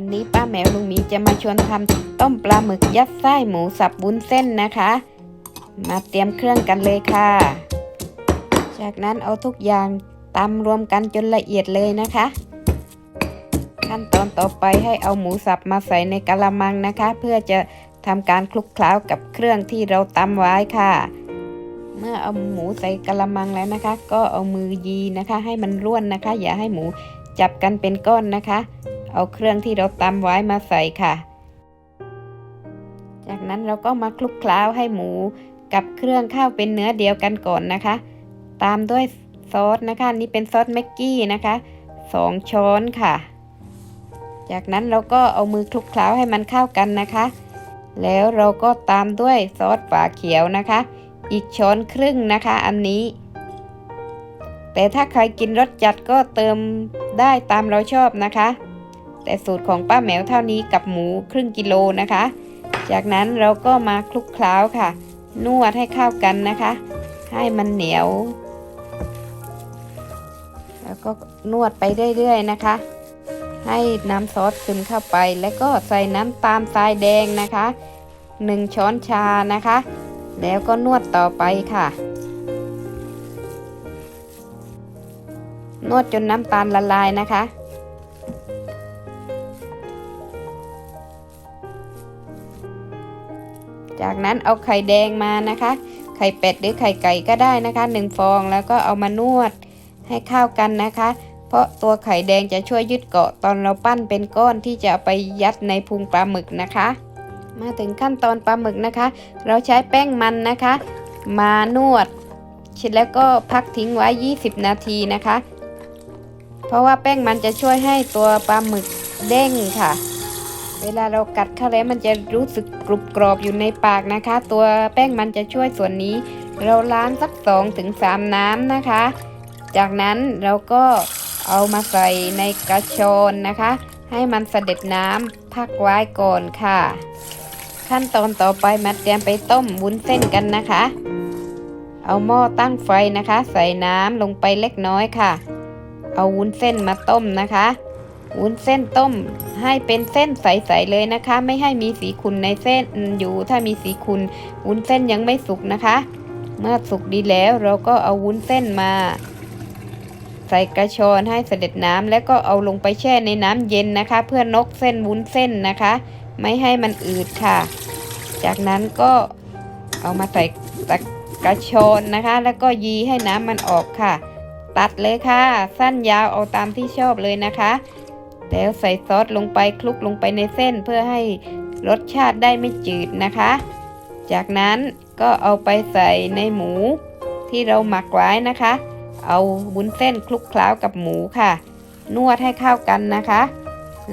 วันนี้ป้าแมวลุงมีจะมาชวนทำต้มปลาหมึกยัดไส้หมูสับวุ้นเส้นนะคะ มาเตรียมเครื่องกันเลยค่ะ จากนั้นเอาทุกอย่างตำรวมกันจนละเอียดเลยนะคะ ขั้นตอนต่อไปให้เอาหมูสับมาใส่ในกะละมังนะคะ เพื่อจะทำการคลุกเคล้ากับเครื่องที่เราตำไว้ค่ะ เมื่อเอาหมูใส่กะละมังแล้วนะคะ ก็เอามือยีนะคะ ให้มันร่วนนะคะ อย่าให้หมูจับกันเป็นก้อนนะคะ เอาเครื่องที่เราตำไว้มาใส่ค่ะ จากนั้นเราก็มาคลุกเคล้าให้หมูกับเครื่องเข้าเป็นเนื้อเดียวกันก่อนนะคะ ตามด้วยซอสนะคะ นี่เป็นซอสแม็กกี้นะคะสองช้อนค่ะ จากนั้นเราก็เอามือคลุกเคล้าให้มันเข้ากันนะคะ แล้วเราก็ตามด้วยซอสฝาเขียวนะคะ อีกช้อนครึ่งนะคะ อันนี้ แต่ถ้าใครกินรสจัดก็เติมได้ตามเราชอบนะคะ แต่สูตรของป้าแมวเท่านี้กับหมูครึ่งกิโลนะคะ จากนั้นเราก็มาคลุกเคล้าค่ะ นวดให้เข้ากันนะคะ ให้มันเหนียว แล้วก็นวดไปเรื่อยๆนะคะ ให้น้ำซอสซึมเข้าไป แล้วก็ใส่น้ำตาลทรายแดงนะคะ1ช้อนชานะคะ แล้วก็นวดต่อไปค่ะ นวดจนน้ำตาลละลายนะคะ จากนั้นเอาไข่แดงมานะคะ ไข่เป็ดหรือไข่ไก่ก็ได้นะคะหนึ่งฟองแล้วก็เอามานวดให้เข้ากันนะคะ เพราะตัวไข่แดงจะช่วยยึดเกาะตอนเราปั้นเป็นก้อนที่จะไปยัดในพุงปลาหมึกนะคะ มาถึงขั้นตอนปลาหมึกนะคะ เราใช้แป้งมันนะคะ มานวดแล้วก็พักทิ้งไว้ 20 นาทีนะคะ เพราะว่าแป้งมันจะช่วยให้ตัวปลาหมึกเด้งค่ะ เวลาเรากัดเข้าแล้วมันจะรู้สึกกรุบกรอบอยู่ในปากนะคะ ตัวแป้งมันจะช่วยส่วนนี้ เราล้างสัก2ถึง3น้ำนะคะ จากนั้นเราก็เอามาใส่ในกระชอนนะคะ ให้มันเสด็จน้ำพักไว้ก่อนค่ะ ขั้นตอนต่อไปมาเตรียมไปต้มวุ้นเส้นกันนะคะ เอาหม้อตั้งไฟนะคะ ใส่น้ำลงไปเล็กน้อยค่ะ เอาวุ้นเส้นมาต้มนะคะ วุ้นเส้นต้มให้เป็นเส้นใสๆเลยนะคะ ไม่ให้มีสีขุ่นในเส้นอยู่ ถ้ามีสีขุ่นวุ้นเส้นยังไม่สุกนะคะ เมื่อสุกดีแล้วเราก็เอาวุ้นเส้นมา ใส่กระชอนให้เสด็จน้ำแล้วก็เอาลงไปแช่ในน้ำเย็นนะคะ เพื่อนกเส้นวุ้นเส้นนะคะ ไม่ให้มันอืดค่ะ จากนั้นก็เอามาใส่ตะกระชอนนะคะ แล้วก็ยีให้น้ำมันออกค่ะ ตัดเลยค่ะ สั้นยาวเอาตามที่ชอบเลยนะคะ แล้วใส่ซอสลงไปคลุกลงไปในเส้นเพื่อให้รสชาติได้ไม่จืดนะคะ จากนั้นก็เอาไปใส่ในหมูที่เราหมักไว้นะคะ เอาวุ้นเส้นคลุกเคล้ากับหมูค่ะ นวดให้เข้ากันนะคะ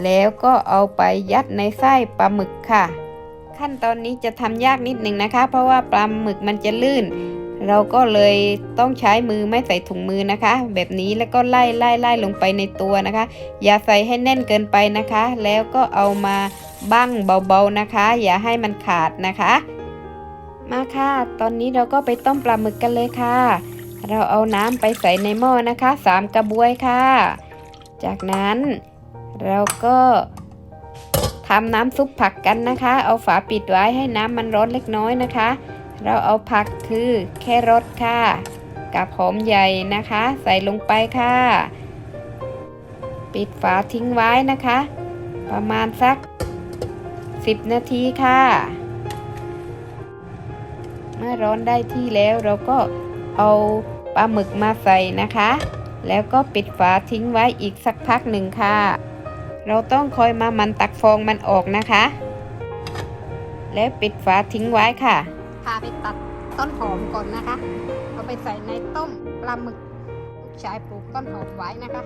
แล้วก็เอาไปยัดในไส้ปลาหมึกค่ะ ขั้นตอนนี้จะทำยากนิดหนึ่งนะคะ เพราะว่าปลาหมึกมันจะลื่น เราก็เลยต้องใช้มือไม่ใส่ถุงมือนะคะ แบบนี้แล้วก็ไล่ไล่ไล่ลงไปในตัวนะคะ อย่าใส่ให้แน่นเกินไปนะคะ แล้วก็เอามาบั้งเบาๆนะคะ อย่าให้มันขาดนะคะ มาค่ะ ตอนนี้เราก็ไปต้มปลาหมึกกันเลยค่ะ เราเอาน้ำไปใส่ในหม้อนะคะสามกระบวยค่ะ จากนั้นเราก็ทำน้ำซุปผักกันนะคะ เอาฝาปิดไว้ให้น้ำมันร้อนเล็กน้อยนะคะ เราเอาผักคือแครอทค่ะ กับหอมใหญ่นะคะ ใส่ลงไปค่ะ ปิดฝาทิ้งไว้นะคะ ประมาณสัก 10 นาทีค่ะ เมื่อร้อนได้ที่แล้วเราก็เอาปลาหมึกมาใส่นะคะ แล้วก็ปิดฝาทิ้งไว้อีกสักพักหนึ่งค่ะ เราต้องคอยมามันตักฟองมันออกนะคะ แล้วปิดฝาทิ้งไว้ค่ะ พาไปตัดต้นหอมก่อนนะคะเอาไปใส่ในต้มปลาหมึกลูกชายปลูกต้นหอมไว้นะคะ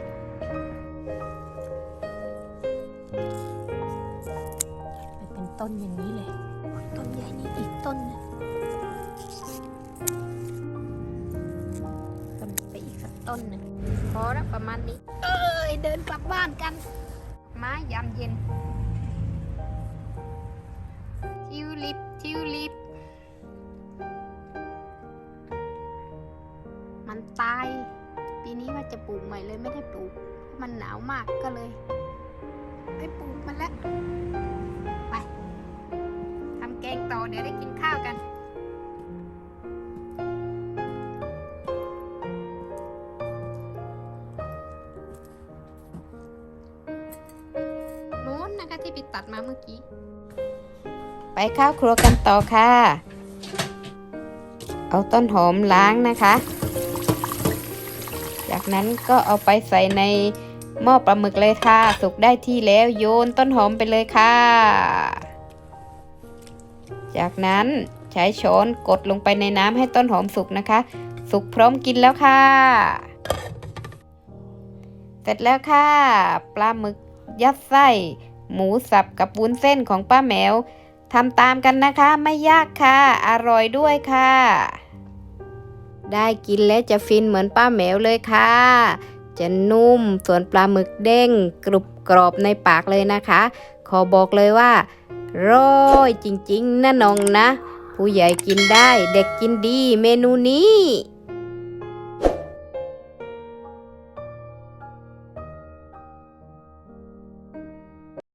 ไปเป็นต้นอย่างนี้เลย ต้นใหญ่นี่อีกต้นหนึงต้นไปอีกสักต้นหนึ่งพอแล้วประมาณนี้ เอ้ยเดินกลับบ้านกัน ไม้ยามเย็นทิวลิปทิวลิป ตาย ปีนี้ว่าจะปลูกใหม่เลยไม่ได้ปลูก มันหนาวมากก็เลยไปปลูกมันแล้วไปทำแกงต่อเดี๋ยวได้กินข้าวกันนู้นนะคะที่ไปตัดมาเมื่อกี้ ไปข้าวครัวกันต่อค่ะ เอาต้นหอมล้างนะคะ จากนั้นก็เอาไปใส่ในหม้อปลาหมึกเลยค่ะ สุกได้ที่แล้วโยนต้นหอมไปเลยค่ะ จากนั้นใช้ช้อนกดลงไปในน้ำให้ต้นหอมสุกนะคะ สุกพร้อมกินแล้วค่ะ เสร็จแล้วค่ะ ปลาหมึกยัดไส้ หมูสับกับวุ้นเส้นของป้าแมวทำตามกันนะคะ ไม่ยากค่ะ อร่อยด้วยค่ะ ได้กินแล้วจะฟินเหมือนป้าแมวเลยค่ะ จะนุ่มส่วนปลาหมึกเด้งกรุบกรอบในปากเลยนะคะ ขอบอกเลยว่าร้อยจริงๆนะน้องนะ ผู้ใหญ่กินได้เด็กกินดีเมนูนี้